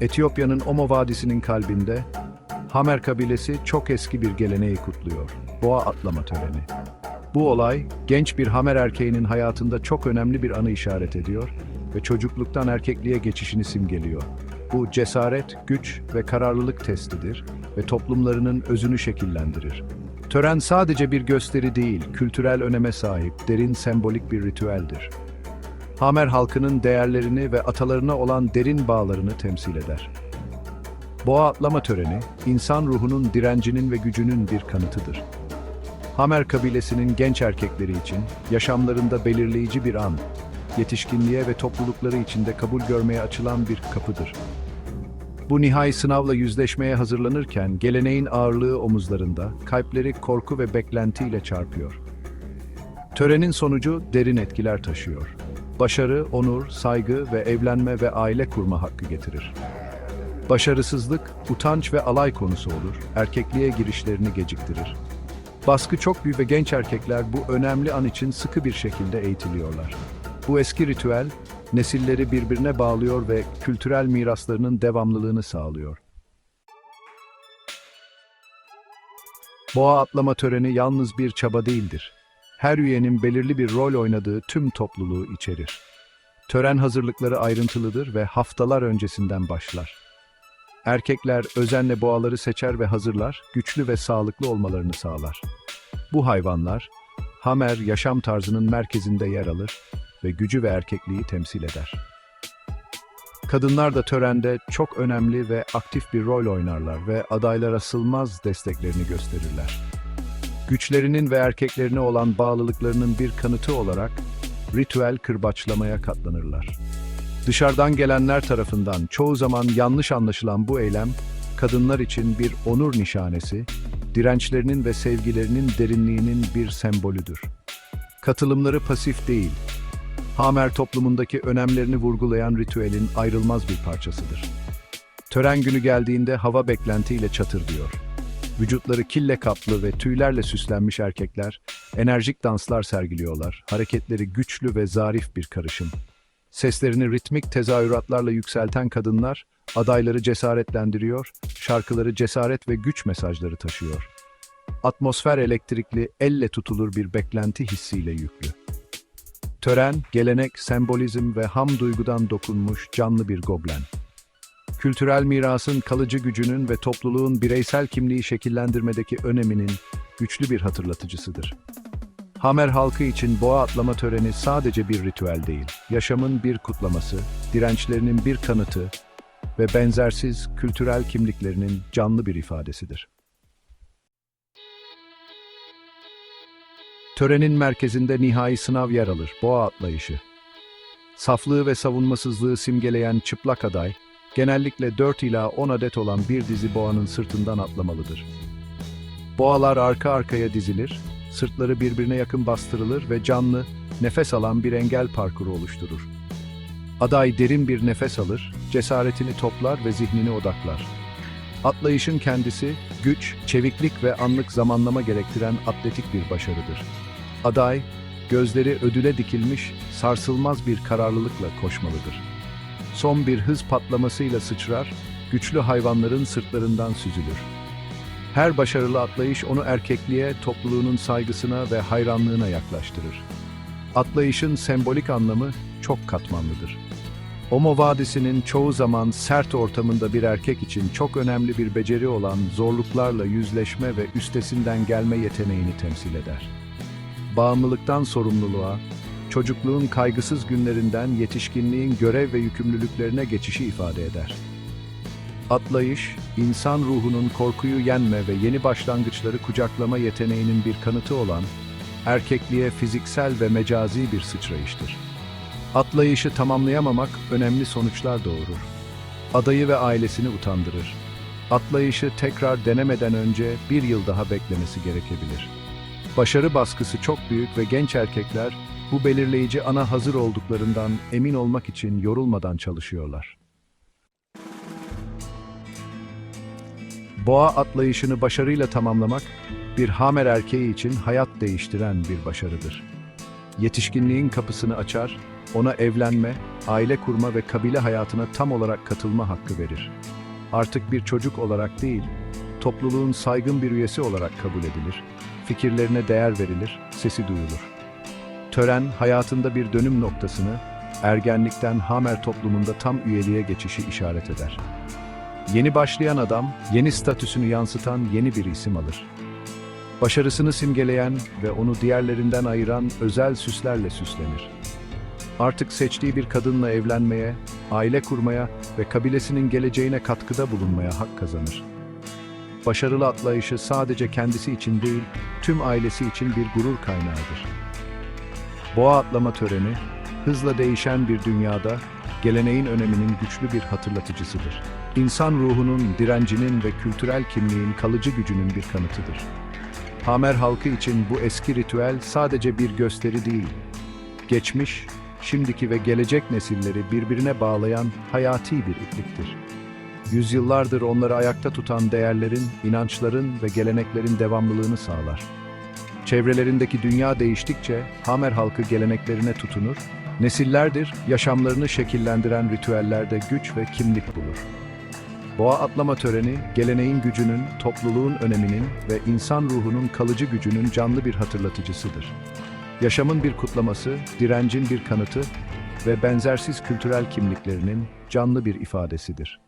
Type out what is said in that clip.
Etiyopya'nın Omo Vadisi'nin kalbinde Hamer kabilesi çok eski bir geleneği kutluyor. Boğa atlama töreni. Bu olay genç bir Hamer erkeğinin hayatında çok önemli bir anı işaret ediyor ve çocukluktan erkekliğe geçişini simgeliyor. Bu cesaret, güç ve kararlılık testidir ve toplumlarının özünü şekillendirir. Tören sadece bir gösteri değil, kültürel öneme sahip, derin sembolik bir ritüeldir. Hamer halkının değerlerini ve atalarına olan derin bağlarını temsil eder. Boğa atlama töreni, insan ruhunun direncinin ve gücünün bir kanıtıdır. Hamer kabilesinin genç erkekleri için yaşamlarında belirleyici bir an, yetişkinliğe ve toplulukları içinde kabul görmeye açılan bir kapıdır. Bu nihai sınavla yüzleşmeye hazırlanırken geleneğin ağırlığı omuzlarında, kalpleri korku ve beklentiyle çarpıyor. Törenin sonucu derin etkiler taşıyor. Başarı, onur, saygı ve evlenme ve aile kurma hakkı getirir. Başarısızlık, utanç ve alay konusu olur, erkekliğe girişlerini geciktirir. Baskı çok büyük ve genç erkekler bu önemli an için sıkı bir şekilde eğitiliyorlar. Bu eski ritüel, nesilleri birbirine bağlıyor ve kültürel miraslarının devamlılığını sağlıyor. Boğa atlama töreni yalnız bir çaba değildir. Her üyenin belirli bir rol oynadığı tüm topluluğu içerir. Tören hazırlıkları ayrıntılıdır ve haftalar öncesinden başlar. Erkekler özenle boğaları seçer ve hazırlar, güçlü ve sağlıklı olmalarını sağlar. Bu hayvanlar, Hamer yaşam tarzının merkezinde yer alır ve gücü ve erkekliği temsil eder. Kadınlar da törende çok önemli ve aktif bir rol oynarlar ve adaylara sılmaz desteklerini gösterirler. Güçlerinin ve erkeklerine olan bağlılıklarının bir kanıtı olarak ritüel kırbaçlamaya katlanırlar. Dışarıdan gelenler tarafından çoğu zaman yanlış anlaşılan bu eylem, kadınlar için bir onur nişanesi, dirençlerinin ve sevgilerinin derinliğinin bir sembolüdür. Katılımları pasif değil, Hamer toplumundaki önemlerini vurgulayan ritüelin ayrılmaz bir parçasıdır. Tören günü geldiğinde hava beklentiyle çatır diyor. Vücutları kille kaplı ve tüylerle süslenmiş erkekler enerjik danslar sergiliyorlar. Hareketleri güçlü ve zarif bir karışım. Seslerini ritmik tezahüratlarla yükselten kadınlar adayları cesaretlendiriyor, şarkıları cesaret ve güç mesajları taşıyor. Atmosfer elektrikli, elle tutulur bir beklenti hissiyle yüklü. Tören, gelenek, sembolizm ve ham duygudan dokunmuş canlı bir goblen. Kültürel mirasın kalıcı gücünün ve topluluğun bireysel kimliği şekillendirmedeki öneminin güçlü bir hatırlatıcısıdır. Hamer halkı için boğa atlama töreni sadece bir ritüel değil, yaşamın bir kutlaması, dirençlerinin bir kanıtı ve benzersiz kültürel kimliklerinin canlı bir ifadesidir. Törenin merkezinde nihai sınav yer alır, boğa atlayışı. Saflığı ve savunmasızlığı simgeleyen çıplak aday, genellikle 4 ila 10 adet olan bir dizi boğanın sırtından atlamalıdır. Boğalar arka arkaya dizilir, sırtları birbirine yakın bastırılır ve canlı, nefes alan bir engel parkuru oluşturur. Aday derin bir nefes alır, cesaretini toplar ve zihnini odaklar. Atlayışın kendisi, güç, çeviklik ve anlık zamanlama gerektiren atletik bir başarıdır. Aday, gözleri ödüle dikilmiş, sarsılmaz bir kararlılıkla koşmalıdır. Son bir hız patlamasıyla sıçrar, güçlü hayvanların sırtlarından süzülür. Her başarılı atlayış onu erkekliğe, topluluğunun saygısına ve hayranlığına yaklaştırır. Atlayışın sembolik anlamı çok katmanlıdır. Omo Vadisi'nin çoğu zaman sert ortamında bir erkek için çok önemli bir beceri olan zorluklarla yüzleşme ve üstesinden gelme yeteneğini temsil eder. Bağımlılıktan sorumluluğa, çocukluğun kaygısız günlerinden yetişkinliğin görev ve yükümlülüklerine geçişi ifade eder. Atlayış, insan ruhunun korkuyu yenme ve yeni başlangıçları kucaklama yeteneğinin bir kanıtı olan, erkekliğe fiziksel ve mecazi bir sıçrayıştır. Atlayışı tamamlayamamak önemli sonuçlar doğurur. Adayı ve ailesini utandırır. Atlayışı tekrar denemeden önce bir yıl daha beklemesi gerekebilir. Başarı baskısı çok büyük ve genç erkekler bu belirleyici ana hazır olduklarından emin olmak için yorulmadan çalışıyorlar. Boğa atlayışını başarıyla tamamlamak, bir Hamer erkeği için hayat değiştiren bir başarıdır. Yetişkinliğin kapısını açar, ona evlenme, aile kurma ve kabile hayatına tam olarak katılma hakkı verir. Artık bir çocuk olarak değil, topluluğun saygın bir üyesi olarak kabul edilir, fikirlerine değer verilir, sesi duyulur. Tören hayatında bir dönüm noktasını, ergenlikten Hamer toplumunda tam üyeliğe geçişi işaret eder. Yeni başlayan adam, yeni statüsünü yansıtan yeni bir isim alır. Başarısını simgeleyen ve onu diğerlerinden ayıran özel süslerle süslenir. Artık seçtiği bir kadınla evlenmeye, aile kurmaya ve kabilesinin geleceğine katkıda bulunmaya hak kazanır. Başarılı atlayışı sadece kendisi için değil, tüm ailesi için bir gurur kaynağıdır. Boğa atlama töreni, hızla değişen bir dünyada geleneğin öneminin güçlü bir hatırlatıcısıdır. İnsan ruhunun, direncinin ve kültürel kimliğin kalıcı gücünün bir kanıtıdır. Hamer halkı için bu eski ritüel sadece bir gösteri değil, geçmiş, şimdiki ve gelecek nesilleri birbirine bağlayan hayati bir ipliktir. Yüzyıllardır onları ayakta tutan değerlerin, inançların ve geleneklerin devamlılığını sağlar. Çevrelerindeki dünya değiştikçe Hamer halkı geleneklerine tutunur, nesillerdir yaşamlarını şekillendiren ritüellerde güç ve kimlik bulur. Boğa atlama töreni, geleneğin gücünün, topluluğun öneminin ve insan ruhunun kalıcı gücünün canlı bir hatırlatıcısıdır. Yaşamın bir kutlaması, direncin bir kanıtı ve benzersiz kültürel kimliklerinin canlı bir ifadesidir.